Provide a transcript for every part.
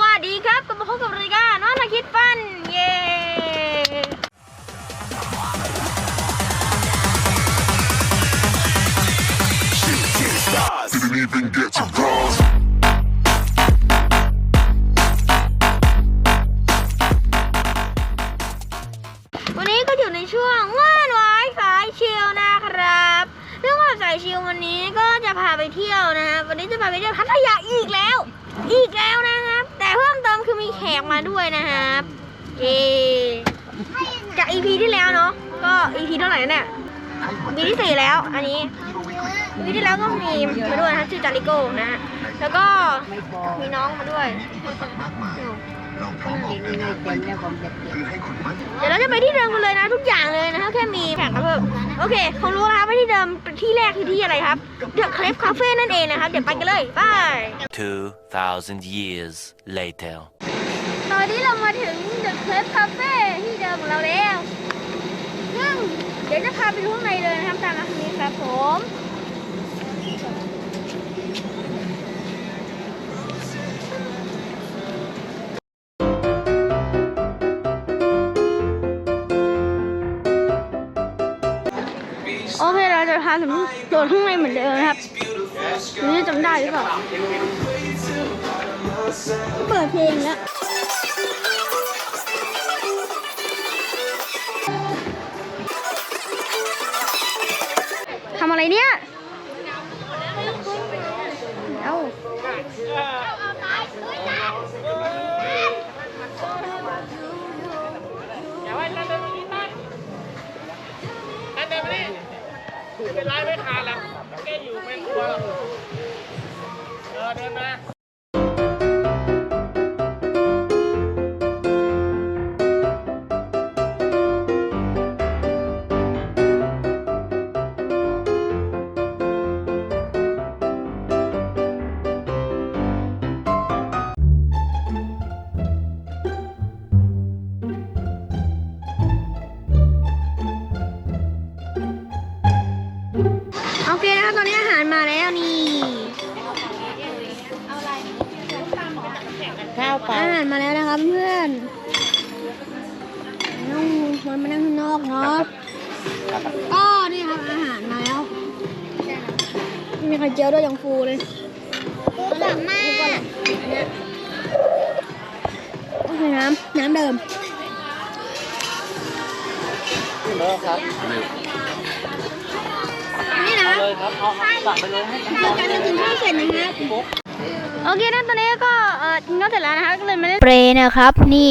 วัสดีครับกลับมาพบกับรายการน้องนาคิดฟัน เย้วันนี้ก็อยู่ในช่วงว่านไว้สายชิลนะครับเรื่องว่าสายชิลวันนี้ก็จะพาไปเที่ยวนะครับวันนี้จะพาไปเที่ยวพัทยาอีกแล้ว อีกแล้วนะครั คือมีแขกมาด้วยนะครับเย้จาก EP ที่แล้วเนาะก็ EP เท่าไหร่เนี่ย EP ที่สี่แล้ว อันนี้ EP ที่แล้วก็มีมาด้วยนะชื่อจาริโก้นะฮะแล้วก็มีน้องมาด้วยเดี๋ยวเราจะไปที่เดิมกันเลยนะ ทุกอย่างเลยนะครับแค่มีแผงกระเพิ่มโอเคคงรู้แล้วครับว่าที่เดิมที่แรกคือที่อะไรครับเดอะเคลฟคาเฟ่นั่นเองนะครับเดี๋ยวไปกันเลยไป2,000 years later. ตอนนี้เรามาถึงเดอะเคลฟคาเฟ่ที่เดิมของเราแล้วซึ่งเดี๋ยวจะพาไปดูข้างในเลยนะครับตามมาทางนี้ครับผม โอเคเราจะพาถึงโดดข้างในเหมือนเดิมนะครับนี่จำได้หรือเปล่าเปิดเพลงแล้วทำอะไรเนี่ย ข้าวเปล่าอาหารมาแล้วนะครับเพื่อนน้องมันมานั่งข้างนอกครับ ก็นี่ครับอาหารมาแล้ว มีไข่เจียวด้วยอย่างฟูเลยหลังมากโอเคน้ำน้ำเดิมขึ้นแล้วครับนี่นะเลยครับเอาสั่งไปเลยให้เราการจะกินข้าวเสร็จนะครับ โอเคนะตอนนี้ก็เออกินข้าวเสร็จแล้วนะครับก็เลยมาเล่นเปรนะครับ นี่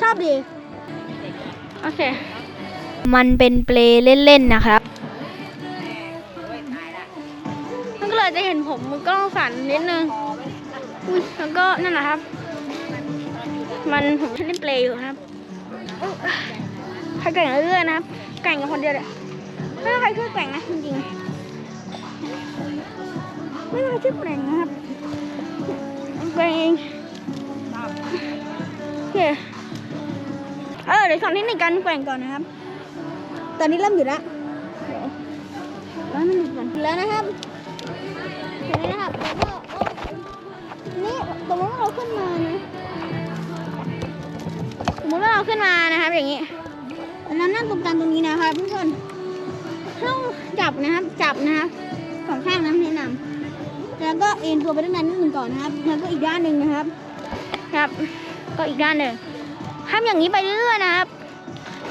ชอบดี โอเค มันเป็นเปลเล่นๆนะครับมันก็เลยจะเห็นผมมันก็ต้องสั่นนิดนึงอุ้ยแล้วก็นั่นแหละครับ มันผมเล่นเปลอยู่ครับอุ๊ยใครแกว่งเรื่อยๆนะครับแกว่งกับคนเดียวเลยไม่มีใครช่วยแกว่งนะจริงๆ ไม่ใครช่วยแกว่งนะครับแกว่งโอเคเออเดี๋ยวสอนเทคนิคการแกว่งก่อนนะครับ ตอนนี้เริ่มอยู่แล้วแล้วมันหยุดก่อนแล้วนะครับเห็นไหมนะครับแล้วก็นี่สมมติว่าเราขึ้นมานะสมมติว่าเราขึ้นมานะครับ อย่างนี้แล้วนั่งตรงกลางตรงนี้นะครับทุกคนต้องจับนะครับ จับนะครับ สองข้างนะแนะนำแล้วก็เอ็นตัวไปด้านในนิดหนึ่งก่อนนะครับ แล้วก็อีกด้านหนึ่งนะครับ ครับ ก็อีกด้านหนึ่งทำอย่างนี้ไปเรื่อยๆนะครับ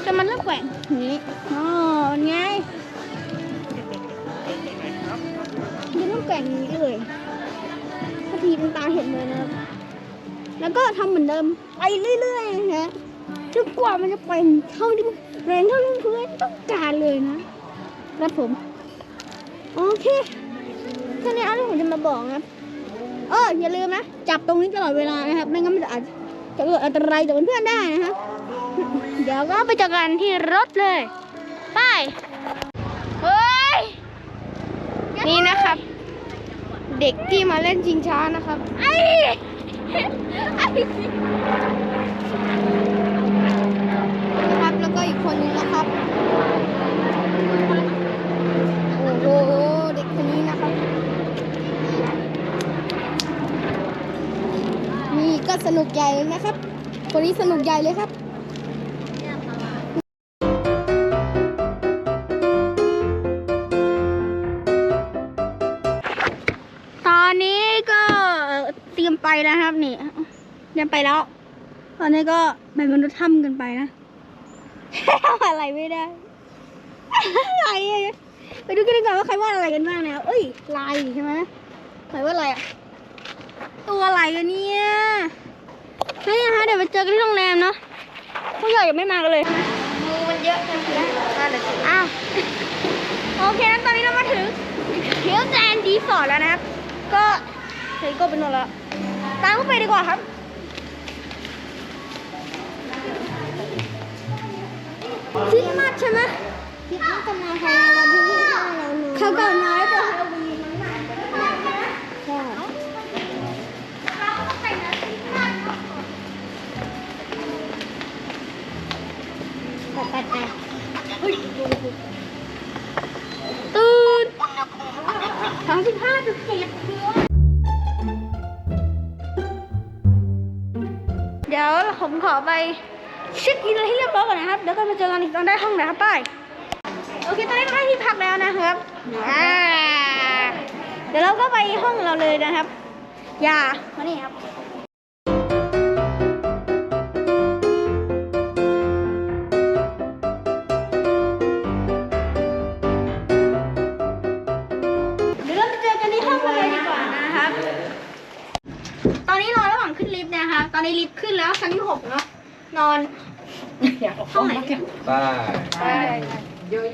จนมันเริ่มแกว่งอย่างนี้อ๋อไงยังต้องแกว่งอย่างนี้เลยพอทีเป็นตาเห็นเลยนะครับ แล้วก็ทำเหมือนเดิมไปเรื่อยๆนะฮะจนกว่ามันจะแกว่งเท่าที่แรงเท่าที่เพื่อนต้องการเลยนะครับผม โอเคแค่นี้เอาที่ผมจะมาบอกนะครับเอออย่าลืมนะ จับตรงนี้ตลอดเวลานะครับ ไม่งั้นมันจะอาจจะเกิดอันตรายต่อเพื่อนๆได้นะครับ เดี๋ยวก็ไปเจอกันที่รถเลย ไป เฮ้ย นี่นะครับ เด็กที่มาเล่นชิงช้านะครับ ไอ้ไอ้นะครับแล้วก็อีกคนนึงนะครับ โอ้โห เด็กคนนี้นะครับ ก็สนุกใหญ่เลยนะครับ คนนี้สนุกใหญ่เลยครับตอนนี้ก็เตรียมไปนะครับนี่เตรียมไปแล้ว ตอนนี้ก็แบ่งมนุษย์ถ้ำกันไปนะอะไรไม่ได้ อะไรอะไปดูกันดีกว่าว่าใครวาดอะไรกันบ้างนะเอ้ยลายใช่ไหมใครวาดอะไรอะตัวอะไรกันเนี่ย นี่นะคะเดี๋ยวไปเจอกันที่โรงแรมเนาะผู้ใหญ่ยังไม่มากันเลยมือมันเยอะจังเลยนั่นแหละสิอ้าวโอเคนะตอนนี้เรามาถึงเฮียแจนดีสอร์ทแล้วนะครับ ก็เฮ้ยก็เป็นนนแล้วตามเข้าไปดีกว่าครับคริสต์มาสใช่ไหมคริสต์มาสจะมาภายในวันที่ยี่สิบห้าแล้วนะเขาเกิดมาแล้ ไปไปไปเฮ้ยตื่นสามสิบห้าจุดเจ็ดเดี๋ยวผมขอไปเช็คอินอะไรให้เรียบร้อยก่อนนะครับ เดี๋ยวก็มาเจอกันอีกตอนได้ห้องนะครับไป้ายโอเคตอนนี้เราได้ที่พักแล้วนะครับอ่าเดี๋ยวเราก็ไปห้องเราเลยนะครับ อย่ามานี่ครับ ต์นะครับตอนนี้ลิฟต์ขึ้นแล้วชั้นที่หกเนาะนอนห้องไหนป้ายใช่ป้ายเลี้ยว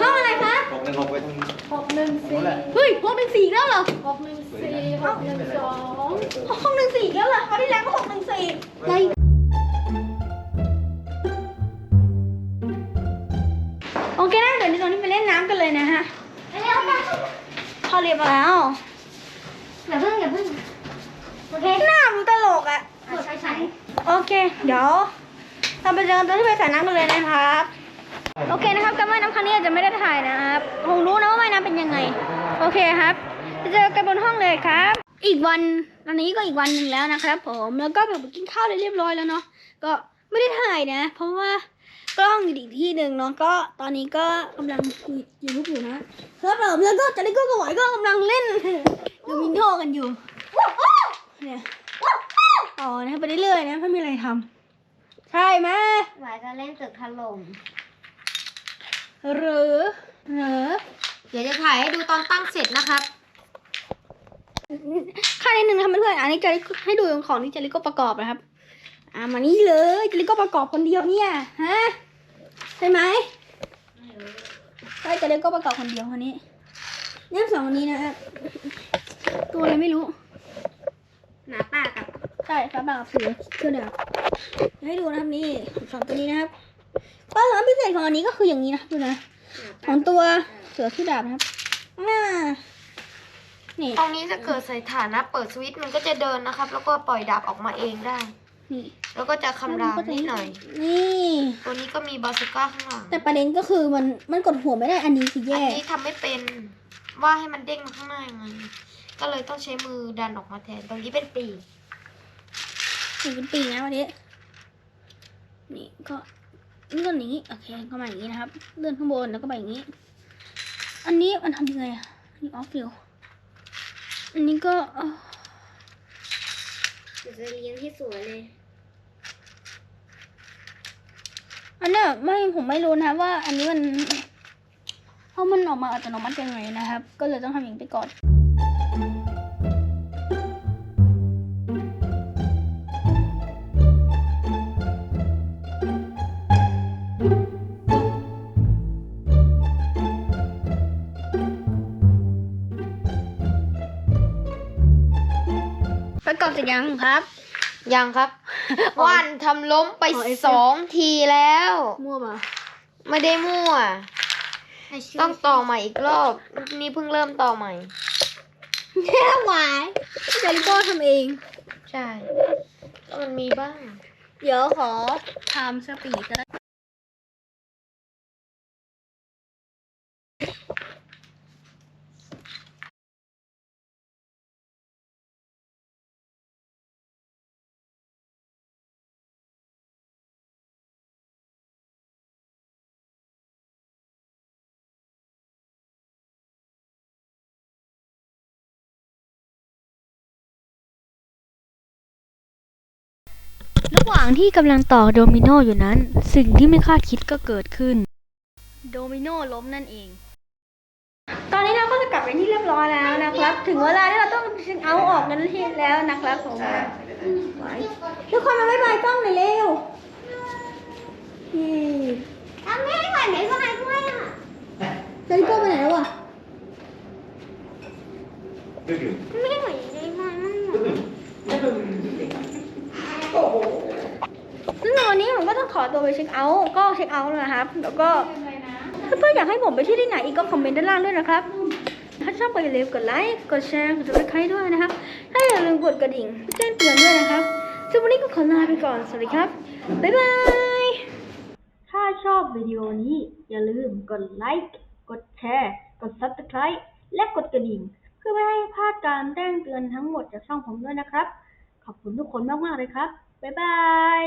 ห้องอะไรคะหกหนึ่งหกไปทางเฮ้ยหกหนึ่งสี่แล้วเหรอหกหนึ่งสี่หกหนึ่งสองหกหนึ่งสี่แล้วเหรอคราวที่แล้วก็หกหนึ่งสี่อะไรโอเคนะเดี๋ยวนี้ตอนนี้ไปเล่นน้ำกันเลยนะฮะพอเรียบแล้ว อย่าเพิ่งอย่าเพิ่ง โอเค หน้ามันตลกอะ ใช่ใช่โอเค เดี๋ยวเราไปเจอกันตอนที่ไปสระน้ำกันเลยนะครับ โอเคนะครับการว่ายน้ำครั้งนี้อาจจะไม่ได้ถ่ายนะครับคงรู้นะว่าว่ายน้ำเป็นยังไง โอเคครับจะเจอกันบนห้องเลยครับ อีกวันตอนนี้ก็อีกวันหนึ่งแล้วนะครับ ผมแล้วก็แบบกินข้าวได้เรียบร้อยแล้วเนาะก็ไม่ได้ถ่ายนะ เพราะว่ากล้องอยู่อีกที่หนึ่งเนาะก็ตอนนี้ก็กำลังคุยยูทูบอยู่นะครับผมแล้วก็จะได้ก็กระหวยก็กำลังเล่นดูวินโทกันอยู่ เนี่ยอ๋อนะครับไปเรื่อยๆนะไม่มีอะไรทำใช่ไหมหมายจะเล่นตึกถล่มหรือหรือเดี๋ยวจะถ่ายให้ดูตอนตั้งเสร็จนะครับค่านิดนึงนะครับเพื่อนๆอันนี้จะให้ดูของที่เจลิโก้ประกอบนะครับ อ่ามานี่เลยเจลิโก้ประกอบคนเดียวเนี่ยฮะใช่ไหมใช่เจลิโก้ประกอบคนเดียวคนนี้เนี่ยสองคนนี้นะครับตัวอะไรไม่รู้ หนาปากกับใช่ฟ้าบางกับเสือเชื่อเดียวให้ดูนะครับนี่สองตัวนี้นะครับความสามารถพิเศษของอันนี้ก็คืออย่างนี้นะครับดูนะของตัวเสือชื่อดาบนะครับอ่านี่ตรงนี้จะเกิดใส่ฐานะเปิดสวิตช์มันก็จะเดินนะครับ แล้วก็ปล่อยดาบออกมาเองได้ นี่ แล้วก็จะคำรามนิดหน่อย นี่ตัวนี้ก็มีบาซูก้าข้างหลังแต่ประเด็นก็คือมันมันกดหัวไม่ได้อันนี้คืออัแย่นนี้ทำไม่เป็นว่าให้มันเด้งมาข้างหน้ายังไง ก็เลยต้องใช้มือดันออกมาแทน ตรงนี้เป็นปีกนี่เป็นปีกนะวันนี้ นี่ก็เลื่อนอย่างนี้ โอเคก็มาอย่างนี้นะครับ เลื่อนข้างบนแล้วก็ไปอย่างนี้ อันนี้มันทำยังไงอะนี่ออฟฟิลอันนี้ก็เอ่อจะเลี้ยงที่สวยเลย อันเนี้ยไม่ผมไม่รู้นะครับว่า อันนี้มันเพราะมันออกมาอัตโนมัติยังไงนะครับ ก็เลยต้องทำอย่างนี้ไปก่อน อบเสร็จยังครับ ยังครับอ๋อว่านทำล้มไปอ๋อ SF สองทีแล้ว มั่วป่ะไม่ได้มั่ว ต้องต่อใหม่อีกรอบ นี่เพิ่งเริ่มต่อใหม่ แค่หวายเจลิโก้ทำเอง ใช่ก็มันมีบ้าง เดี๋ยวขอไทม์สปีดก็ได้ ระหว่างที่กำลังต่อโดมิโนอยู่นั้น สิ่งที่ไม่คาดคิดก็เกิดขึ้น โดมิโนล้มนั่นเอง ตอนนี้เราก็จะกลับไปที่เรียบร้อยแล้วนะครับ ถึงเวลาที่เราต้องเช็คเอาท์ออกกันที่แล้วนะครับผมไว้ทุกคนมาบ๊ายบายกล้องหน่อยเร็วทำไม่ให้ผ่านไหนก็ไหนด้วยอะเจนิโก้ไปไหนแล้วอะไม่ให้ไหวใจมันซึ่งในวันนี้ผมก็ต้อง ขอตัวไปเช็คเอาท์ก็เช็คเอาท์แล้วนะครับ แล้วก็ถ้าเพื่อนอยากให้ผมไปที่ที่ไหนอีกก็คอมเมนต์ด้านล่างด้วยนะครับ ถ้าชอบก็อย่าลืมกดไลค์กดแชร์กด subscribe ด้วยนะครับ ถ้าอย่าลืมกดกระดิ่งแจ้งเตือนด้วยนะครับซึ่งวันนี้ก็ขอลาไปก่อนสวัสดีครับบ๊ายบายถ้าชอบวิดีโอนี้อย่าลืมกดไลค์กดแชร์กด subscribe และกดกระดิ่ง เพื่อไม่ให้พลาดการแจ้งเตือนทั้งหมดจากช่องผมด้วยนะครับ ขอบคุณทุกคนมากๆเลยครับ บ๊ายบาย